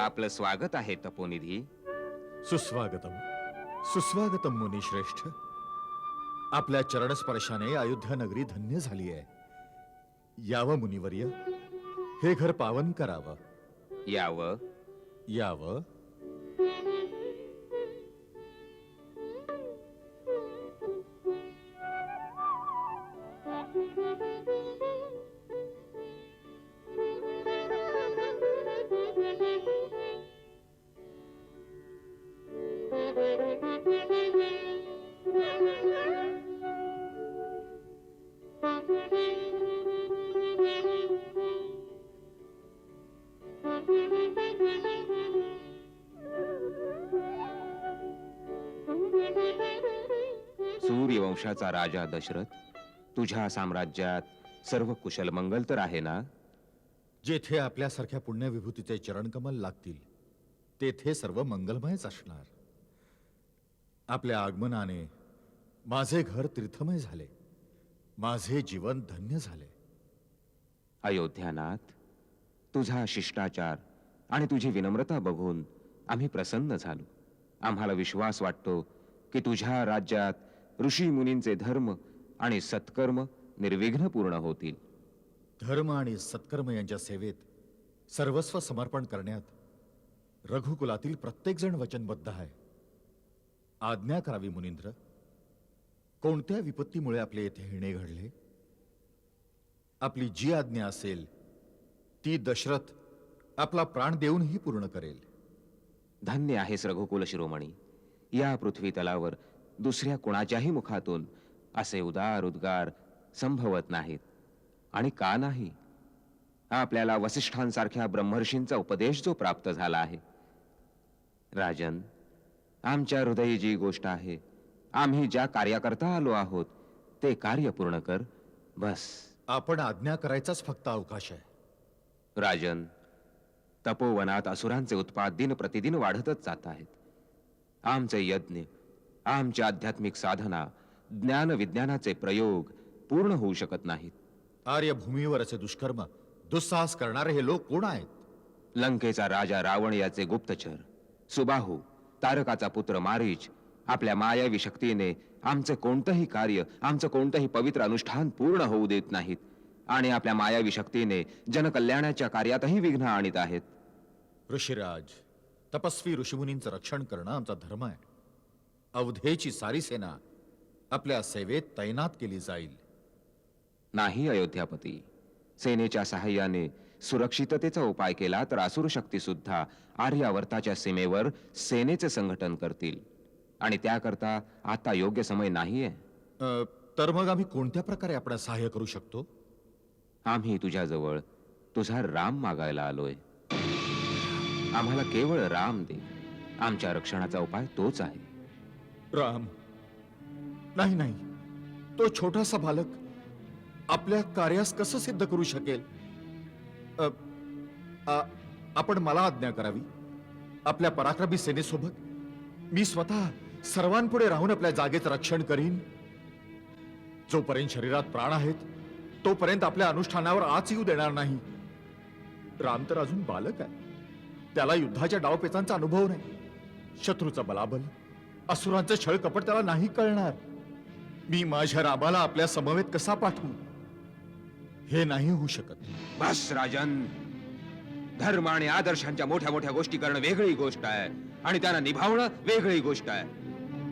आपलं स्वागत आहे तपोनिधी. सुस्वागतम. सुस्वागतम मुनी श्रेष्ठ आपल्या चरणस्पर्शाने अयोध्या नगरी धन्य झाली आहे. यावं मुनिवर्य हे घर पावन करावं. यावं? यावं? सूर्यवंशाचा राजा दशरथ तुझ्या साम्राज्यात सर्व कुशल मंगल तर आहे ना? जेथे आपल्यासारख्या पुण्यविभूतीचे चरणकमल लागतील तेथे सर्व मंगलमयच असणार. आपल्या आगमनाने माझे घर तीर्थमय झाले माझे जीवन धन्य झाले. अयोध्यानाथ तुझा शिष्टाचार आणि तुझी विनम्रता बघून आम्ही प्रसन्न झालो. आम्हाला विश्वास वाटतो की तुझ्या राज्यात ऋषी मुनींचे धर्म आणि सत्कर्म निर्विघ्न पूर्ण होतील. धर्म आणि सत्कर्म यांच्या सेवेत सर्वस्व समर्पण करण्यात रघुकुलातील प्रत्येकजण वचनबद्ध आहे. आज्ञा करावी मुनींद्र. कोणत्या विपत्तीमुळे आपले येथे येणे घडले? आपली जी आज्ञा असेल ती दशरथ आपला प्राण देऊनही पूर्ण करेल. धन्य आहेस रघुकुल शिरोमणी. या पृथ्वी तलावर दुसऱ्या कुणाच्याही मुखातून असे उदार उद्गार संभवत नाहीत. आणि का नाही? आपल्याला वसिष्ठांसारख्या ब्रह्मर्षींचा उपदेश जो प्राप्त झाला आहे. राजन आमच्या हृदयी जी गोष्ट आहे आम्ही ज्या कार्याकरता आलो आहोत ते कार्य पूर्ण कर बस. आपण आज्ञा करायचाच फक्त अवकाश आहे राजन तपोवनात असुरांचे उत्पाद दिन प्रतिदिन वाढतच जात आहेत. आमचे यज्ञ आमच्या आध्यात्मिक साधना ज्ञान विज्ञानाचे प्रयोग पूर्ण होऊ शकत नाहीत. आर्यभूमीवर असे दुष्कर्म दुस्साहस करणारे हे लोक कोण आहेत? लंकेचा राजा रावण याचे गुप्तचर. सुबाहू तारकाचा पुत्र मारीच आपल्या मायावी शक्तीने आमचे कोणतंही कार्य आमचं कोणतंही पवित्र अनुष्ठान पूर्ण होऊ देत नाहीत आणि आपल्या मायावी शक्तीने जनकल्याणाच्या कार्यातही विघ्न आणीत आहेत. ऋषिराज तपस्वी ऋषिमुनींचं रक्षण करणं आमचा धर्म आहे. अवधेची सारी सेना आपल्या सेवेत तैनात केली जाईल. नाही अयोध्यापती. सेनेच्या सहाय्याने सुरक्षिततेचा उपाय केला तर असुर शक्ती सुद्धा आर्यावर्ताच्या सीमेवर सेनेचे संघटन करतील. आणि त्याकरता आता योग्य समय नाहीये. अ, तर मग आम्ही कोणत्या प्रकारे आपण सहाय्य करू शकतो? आम्ही तुझ्याजवळ तुझा राम मागायला आलोय. आम्हाला केवळ राम दे. आमच्या रक्षणाचा उपाय तोच आहे. राम. नाही नाही. तो छोटासा बालक आपल्या कार्यास कसं सिद्ध करू शकेल? अ, आ- आपण मला आज्ञा करावी? आपल्या पराक्रमी सेनेसोबत? मी स्वतः सर्वांपुढे राहून आपल्या जागेचं रक्षण करीन? जोपर्यंत शरीरात प्राण आहेत तोपर्यंत आपल्या अनुष्ठानावर आच येऊ देणार नाही. राम तर अजून बालक आहे. त्याला युद्धाच्या डावपेचांचा अनुभव नाही. शत्रूचा बलाबल असुरांचं छळ कपट त्याला नाही कळणार. मी माझ्या रामाला आपल्या समवेत कसा पाठवू? हे नाही होऊ शकत. बस राजन. धर्म आणि आदर्शांच्या मोठ्या मोठ्या गोष्टी करणं वेगळी गोष्ट आहे आणि त्यांना निभावणं वेगळी गोष्ट आहे.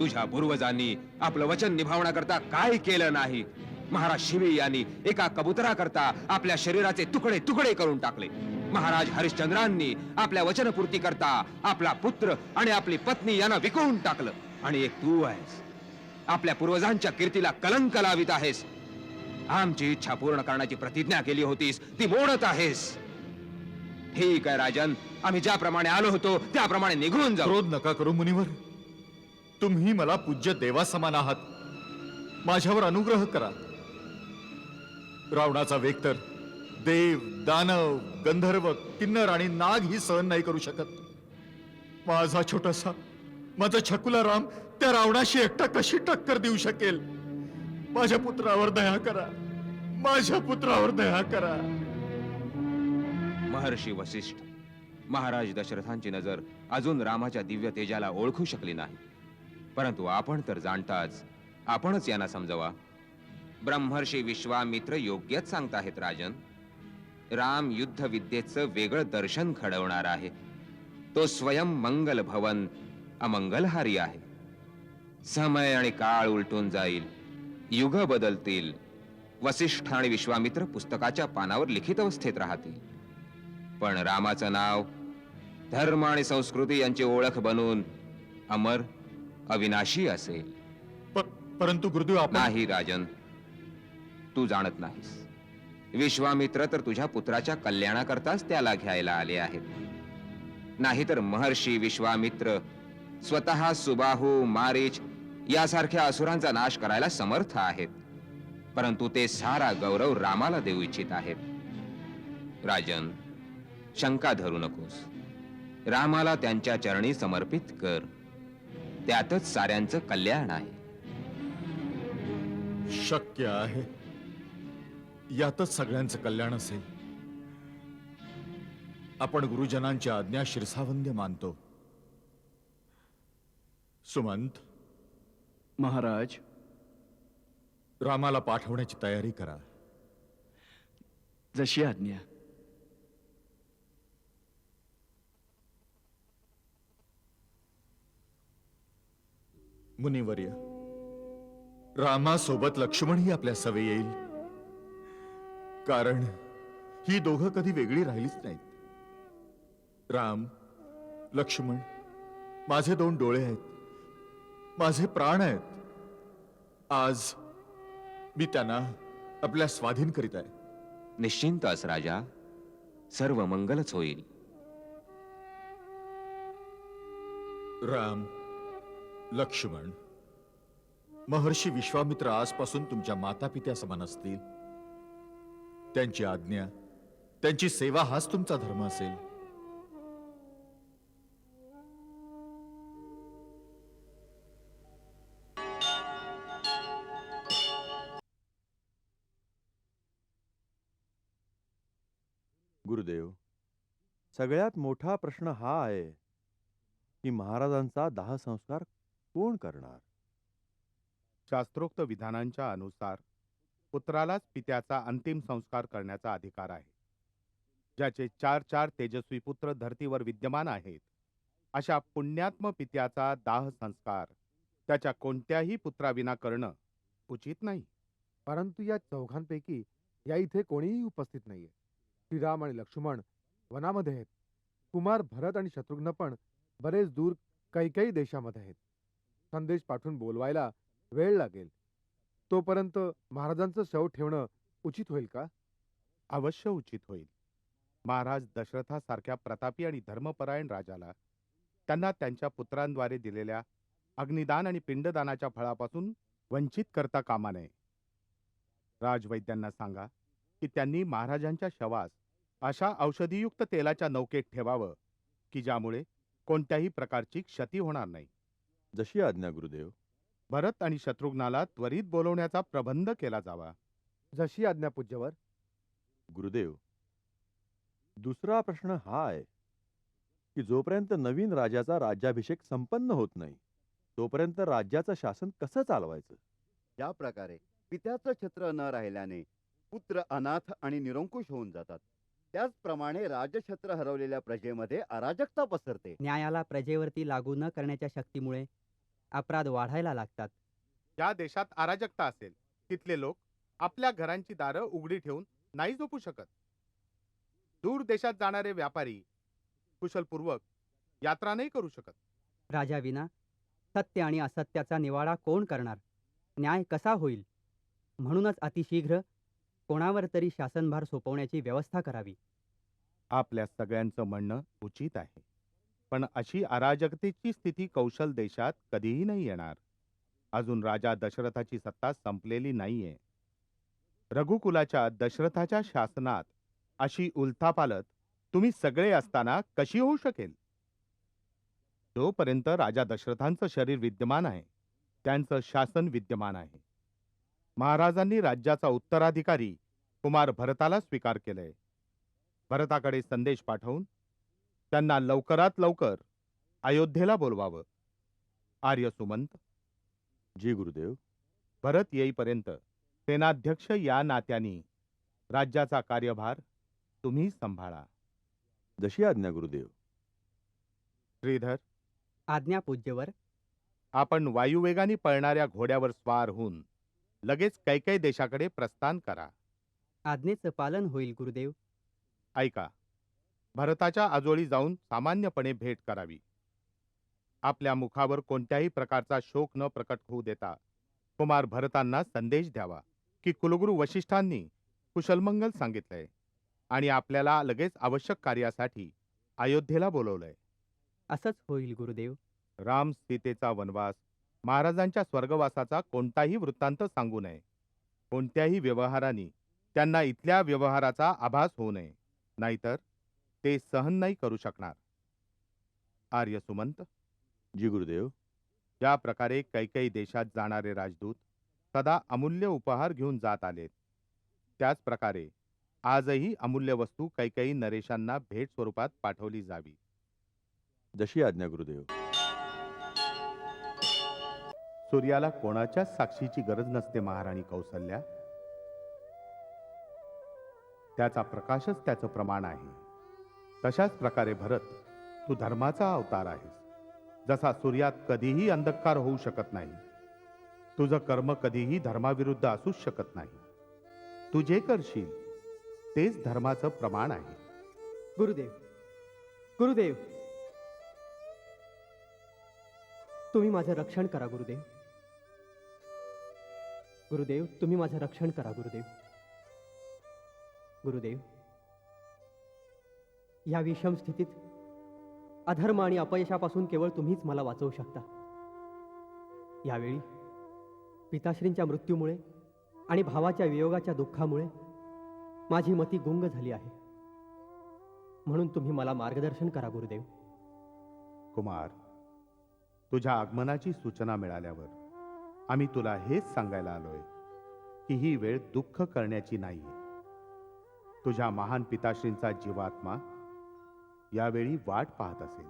तुझ्या पूर्वजांनी आपलं वचन निभावण्याकरता काय केलं नाही? महाराज शिवी यांनी एका कबुतराकरता आपल्या शरीराचे तुकडे तुकडे करून टाकले. महाराज हरिश्चंद्रांनी आपल्या वचनपूर्ती करता आपला पुत्र आणि आपली पत्नी यांना विकवून टाकलं. आणि एक तू आहेस. आपल्या पूर्वजांच्या कीर्तीला कलंक लावित आहेस. आमची इच्छा पूर्ण करण्याची प्रतिज्ञा केली होतीस ती मोडत आहेस. ठीक आहे राजन. आम्ही ज्याप्रमाणे आलो होतो त्याप्रमाणे निघून जाऊ. क्रोध नका करू मुनिवर. तुम्ही मला पूज्य देवा समान आहात. माझ्यावर अनुग्रह करा. रावणाचा वेग तर देव दानव गंधर्व किन्नर आणि नाग ही सहन नाही करू शकत. माझा छोटासा माझा छकुला राम त्या रावणाशी एकटा कशी टक्कर देऊ शकेल? माझ्या पुत्रावर दया करा. माझ्या पुत्रावर दया करा. महर्षी वसिष्ठ महाराज दशरथांची नजर अजून रामाच्या दिव्य तेजाला ओळखू शकली नाही. परंतु आपण तर जाणताच आपणच यांना समजवा. ब्रह्मर्षी विश्वामित्र योग्यच सांगताहेत राजन. राम युद्ध विद्येचं वेगळं दर्शन घडवणार आहे. तो स्वयं मंगल भवन अमंगलहारी आहे. समय आणि काळ उलटून जाईल. युग बदलतील. वसिष्ठ आणि विश्वामित्र पुस्तकाच्या पानावर लिखित अवस्थेत राहतील. पण रामाचं नाव धर्म आणि संस्कृती यांची ओळख बनून अमर अविनाशी असेल. पर- परंतु गुरुदेव आपण नाही राजन तू जाणत नाहीस. विश्वामित्र तर तुझ्या पुत्राच्या कल्याणाकरताच त्याला घ्यायला आले आहेत. नाहीतर महर्षी विश्वामित्र स्वतः सुबाहू मारीच यासारख्या असुरांचा नाश करायला समर्थ आहेत. परंतु ते सारा गौरव रामाला देऊ इच्छित आहेत. राजन शंका धरू नकोस. रामाला त्यांच्या चरणी समर्पित कर. त्यातच साऱ्यांचं कल्याण आहे. शक्य आहे. यातच सगळ्यांचं कल्याण असेल. आपण गुरुजनांची आज्ञा शिरसावंद्य मानतो. सुमंत. महाराज. रामाला पाठवण्याची तयारी करा. जशी आज्ञा. मुनिवर्य रामासोबत लक्ष्मणही आपल्या सवे येईल. कारण ही दोघं कधी वेगळी राहिलीच नाहीत. राम लक्ष्मण माझे दोन डोळे आहेत. माझे प्राण आहेत. आज मी त्यांना आपल्या स्वाधीन करीत आहे. निश्चिंत अस राजा. सर्व मंगलच होईल. राम लक्ष्मण महर्षी विश्वामित्र आजपासून तुमच्या माता पित्या समान असतील. त्यांची आज्ञा त्यांची सेवा हाच तुमचा धर्म असेल. गुरुदेव सगळ्यात मोठा प्रश्न हा आहे की महाराजांचा दाह संस्कार कोण करणार? शास्त्रोक्त विधानांच्या अनुसार पुत्रालाच पित्याचा अंतिम संस्कार करण्याचा अधिकार आहे. ज्याचे चार चार तेजस्वी पुत्र धर्तीवर विद्यमान आहेत. अशा पुण्यात्म पित्याचा दाह संस्कार त्याच्या कोणत्याही पुत्राविना करणं उचित नाही. परंतु या चौघांपैकी या इथे कोणीही उपस्थित नाहीये. श्रीराम आणि लक्ष्मण वनामध्ये आहेत. कुमार भरत आणि शत्रुघ्न पण बरेच दूर कैकई देशामध्ये आहेत. संदेश पाठवून बोलवायला वेळ लागेल. तोपर्यंत महाराजांचं शव ठेवणं उचित होईल का? अवश्य उचित होईल. महाराज दशरथासारख्या प्रतापी आणि धर्मपरायण राजाला त्यांना त्यांच्या पुत्रांद्वारे दिलेल्या अग्निदान आणि पिंडदानाच्या फळापासून वंचित करता कामा नये. राजवैद्यांना सांगा की त्यांनी महाराजांच्या शवास अशा औषधीयुक्त तेलाच्या नौकेत ठेवावं की ज्यामुळे कोणत्याही प्रकारची क्षती होणार नाही. जशी आज्ञा गुरुदेव. भरत आणि शत्रुघ्नाला त्वरित बोलवण्याचा प्रबंध केला जावा. जशी आज्ञा पूज्यवर. गुरुदेव दुसरा प्रश्न हा आहे की जोपर्यंत नवीन राजाचा राज्याभिषेक संपन्न होत नाही तोपर्यंत राज्याचं शासन कसं चालवायचं? ज्या प्रकारे पित्याचं छत्र न राहिल्याने पुत्र अनाथ आणि निरंकुश होऊन जातात. त्याचप्रमाणे राजछत्र हरवलेल्या प्रजेमध्ये अराजकता पसरते. न्यायाला प्रजेवरती लागू न करण्याच्या शक्तीमुळे अपराध वाढायला लागतात. ज्या देशात अराजकता असेल तिथले लोक आपल्या घरांची दारं उघडी ठेवून नाही झोपू शकत. दूर देशात जाणारे व्यापारी कुशलपूर्वक यात्रा नाही करू शकत. राजाविना सत्य आणि असत्याचा निवाडा कोण करणार? न्याय कसा होईल? म्हणूनच अतिशीघ्र कोणावर तरी शासनभार सोपवण्याची व्यवस्था करावी. आपल्या सगळ्यांचं म्हणणं उचित आहे. पण अशी अराजकतेची स्थिती कौशल देशात कधीही नाही येणार. अजून राजा दशरथाची सत्ता संपलेली नाहीये. रघुकुलाच्या दशरथाच्या शासनात अशी उलथापालत तुम्ही सगळे असताना कशी होऊ शकेल? जोपर्यंत राजा दशरथांचं शरीर विद्यमान आहे त्यांचं शासन विद्यमान आहे. महाराजांनी राज्याचा उत्तराधिकारी कुमार भरताला स्वीकार केलंय. भरताकडे संदेश पाठवून त्यांना लवकरात लवकर अयोध्येला बोलवावं. आर्य सुमंत. जी गुरुदेव. भरत येईपर्यंत सेनाध्यक्ष या नात्याने राज्याचा कार्यभार तुम्ही सांभाळा. जशी आज्ञा गुरुदेव. श्रीधर. आज्ञा पूज्यवर. आपण वायुवेगाने पळणाऱ्या घोड्यावर स्वार होऊन लगेच कैकै देशाकडे प्रस्थान करा. आज्ञेचं पालन होईल गुरुदेव. ऐका. भरताच्या आजोळी जाऊन सामान्यपणे भेट करावी. आपल्या मुखावर कोणत्याही प्रकारचा शोक न प्रकट होऊ देता कुमार भरतांना संदेश द्यावा की कुलगुरू वशिष्ठांनी कुशलमंगल सांगितलंय आणि आपल्याला लगेच आवश्यक कार्यासाठी अयोध्येला बोलवलंय. असंच होईल गुरुदेव. राम सीतेचा वनवास महाराजांच्या स्वर्गवासाचा कोणताही वृत्तांत सांगू नये. कोणत्याही व्यवहाराने त्यांना इथल्या व्यवहाराचा आभास होऊ नये. नाहीतर ते सहन नाही करू शकणार. आर्य सुमंत जी गुरुदेव ज्या प्रकारे कैकई देशात जाणारे राजदूत सदा अमूल्य उपहार घेऊन जात आलेत. त्याच प्रकारे आजही अमूल्य वस्तू कैकई नरेशांना भेट स्वरूपात पाठवली जावी. जशी आज्ञा गुरुदेव. सूर्याला कोणाच्याच साक्षीची गरज नसते महाराणी कौसल्या. त्याचा प्रकाशच त्याचं प्रमाण आहे. तशाच प्रकारे भरत तू धर्माचा अवतार आहेस. जसा सूर्यात कधीही अंधकार होऊ शकत नाही तुझं कर्म कधीही धर्माविरुद्ध असूच शकत नाही. तू जे करशील तेच धर्माचं प्रमाण आहे. गुरुदेव गुरुदेव. तुम्ही माझं रक्षण करा गुरुदेव. गुरुदेव तुम्ही माझं रक्षण करा गुरुदेव. गुरुदेव या विषम स्थितीत अधर्म आणि अपयशापासून केवळ तुम्हीच मला वाचवू शकता. यावेळी पिताश्रींच्या मृत्यूमुळे आणि भावाच्या वियोगाच्या दुःखामुळे माझी मती गुंग झाली आहे. म्हणून तुम्ही मला मार्गदर्शन करा गुरुदेव. कुमार तुझ्या आगमनाची सूचना मिळाल्यावर आम्ही तुला हेच सांगायला आलोय की ही वेळ दुःख करण्याची नाहीये तुझ्या महान पिताश्रींचा जीवात्मा यावेळी वाट पाहत असेल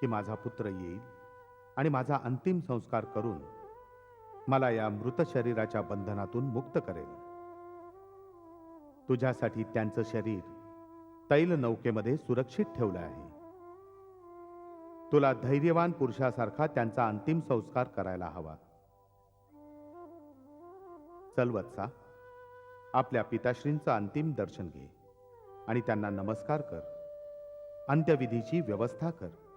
की माझा पुत्र येईल आणि माझा अंतिम संस्कार करून मला या मृत शरीराच्या बंधनातून मुक्त करेल. तुझ्यासाठी त्यांचं शरीर तैल नौकेमध्ये सुरक्षित ठेवलं आहे. तुला धैर्यवान पुरुषासारखा त्यांचा अंतिम संस्कार करायला हवा. चल वत्सा आपल्या पिताश्रींचं अंतिम दर्शन घे आणि त्यांना नमस्कार कर. अंत्यविधीची व्यवस्था कर.